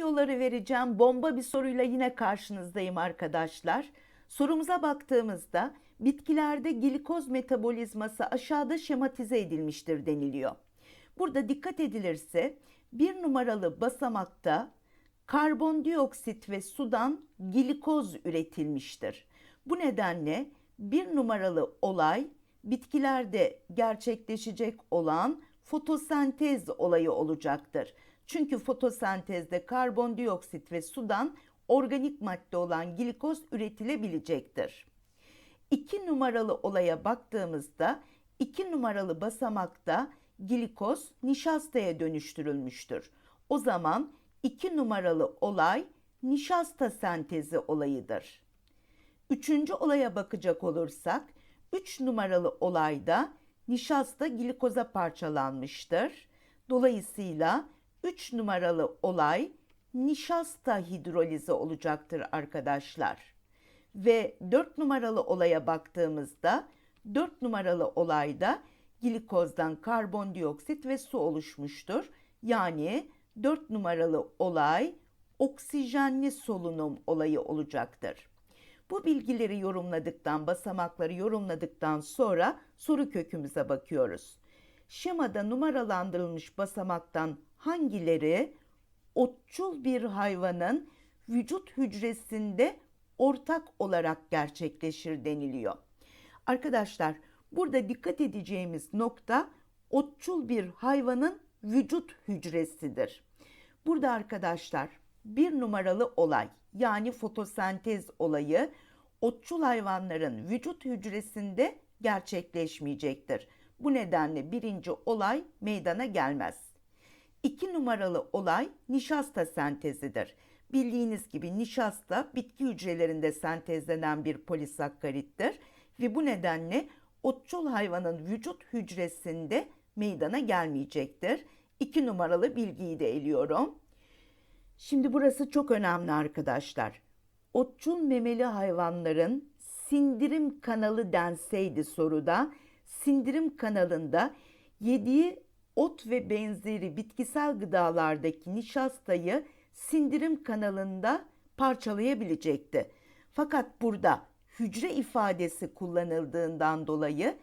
Tüyoları vereceğim. Bomba bir soruyla yine karşınızdayım arkadaşlar. Sorumuza baktığımızda bitkilerde glikoz metabolizması aşağıda şematize edilmiştir deniliyor. Burada dikkat edilirse bir numaralı basamakta karbondioksit ve sudan glikoz üretilmiştir. Bu nedenle bir numaralı olay bitkilerde gerçekleşecek olan fotosentez olayı olacaktır. Çünkü fotosentezde karbondioksit ve sudan organik madde olan glikoz üretilebilecektir. 2 numaralı olaya baktığımızda 2 numaralı basamakta glikoz nişastaya dönüştürülmüştür. O zaman 2 numaralı olay nişasta sentezi olayıdır. Üçüncü olaya bakacak olursak 3 numaralı olayda nişasta glikoza parçalanmıştır. Dolayısıyla 3 numaralı olay nişasta hidrolizi olacaktır arkadaşlar. Ve 4 numaralı olaya baktığımızda 4 numaralı olayda glikozdan karbondioksit ve su oluşmuştur. Yani 4 numaralı olay oksijenli solunum olayı olacaktır. Bu bilgileri yorumladıktan, basamakları yorumladıktan sonra soru kökümüze bakıyoruz. Şemada numaralandırılmış basamaktan hangileri otçul bir hayvanın vücut hücresinde ortak olarak gerçekleşir deniliyor. Arkadaşlar burada dikkat edeceğimiz nokta otçul bir hayvanın vücut hücresidir. Burada arkadaşlar bir numaralı olay yani fotosentez olayı otçul hayvanların vücut hücresinde gerçekleşmeyecektir. Bu nedenle birinci olay meydana gelmez. İki numaralı olay nişasta sentezidir. Bildiğiniz gibi nişasta bitki hücrelerinde sentezlenen bir polisakkarittir ve bu nedenle otçul hayvanın vücut hücresinde meydana gelmeyecektir. İki numaralı bilgiyi de eliyorum. Şimdi burası çok önemli arkadaşlar. Otçul memeli hayvanların sindirim kanalı denseydi soruda sindirim kanalında yediği ot ve benzeri bitkisel gıdalardaki nişastayı sindirim kanalında parçalayabilecekti. Fakat burada hücre ifadesi kullanıldığından dolayı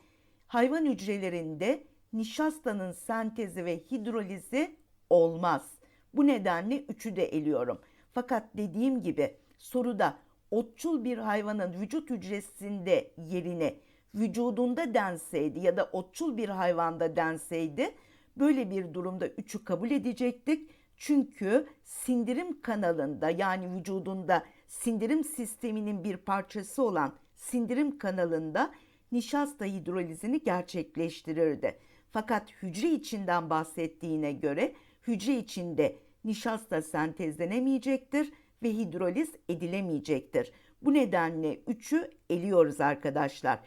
hayvan hücrelerinde nişastanın sentezi ve hidrolizi olmaz. Bu nedenle üçü de eliyorum. Fakat dediğim gibi soruda otçul bir hayvanın vücut hücresinde yerine vücudunda denseydi ya da otçul bir hayvanda denseydi böyle bir durumda üçü kabul edecektik. Çünkü sindirim kanalında yani vücudunda sindirim sisteminin bir parçası olan sindirim kanalında nişasta hidrolizini gerçekleştirirdi. Fakat hücre içinden bahsettiğine göre hücre içinde nişasta sentezlenemeyecektir ve hidroliz edilemeyecektir. Bu nedenle üçü eliyoruz arkadaşlar.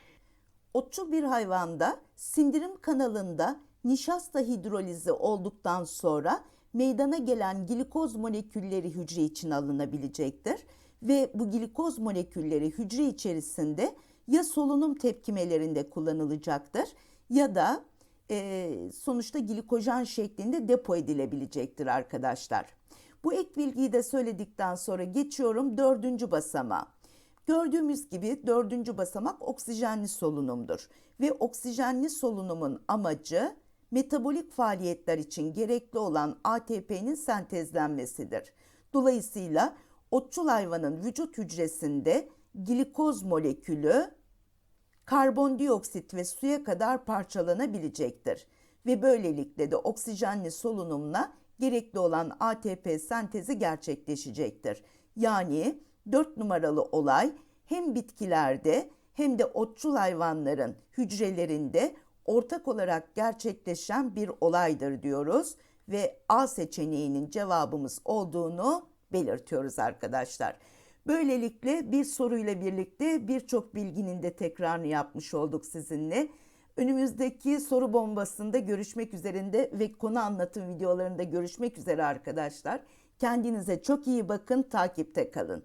Otçul bir hayvanda sindirim kanalında nişasta hidrolizi olduktan sonra meydana gelen glikoz molekülleri hücre için alınabilecektir. Ve bu glikoz molekülleri hücre içerisinde ya solunum tepkimelerinde kullanılacaktır ya da e, sonuçta glikojen şeklinde depo edilebilecektir arkadaşlar. Bu ek bilgiyi de söyledikten sonra geçiyorum dördüncü basamağa. Gördüğümüz gibi dördüncü basamak oksijenli solunumdur. Ve oksijenli solunumun amacı metabolik faaliyetler için gerekli olan ATP'nin sentezlenmesidir. Dolayısıyla otçul hayvanın vücut hücresinde glikoz molekülü karbondioksit ve suya kadar parçalanabilecektir. Ve böylelikle de oksijenli solunumla gerekli olan ATP sentezi gerçekleşecektir. Yani 4 numaralı olay hem bitkilerde hem de otçul hayvanların hücrelerinde ortak olarak gerçekleşen bir olaydır diyoruz ve A seçeneğinin cevabımız olduğunu belirtiyoruz arkadaşlar. Böylelikle bir soruyla birlikte birçok bilginin de tekrarını yapmış olduk sizinle. Önümüzdeki soru bombasında görüşmek üzerinde ve konu anlatım videolarında görüşmek üzere arkadaşlar. Kendinize çok iyi bakın, takipte kalın.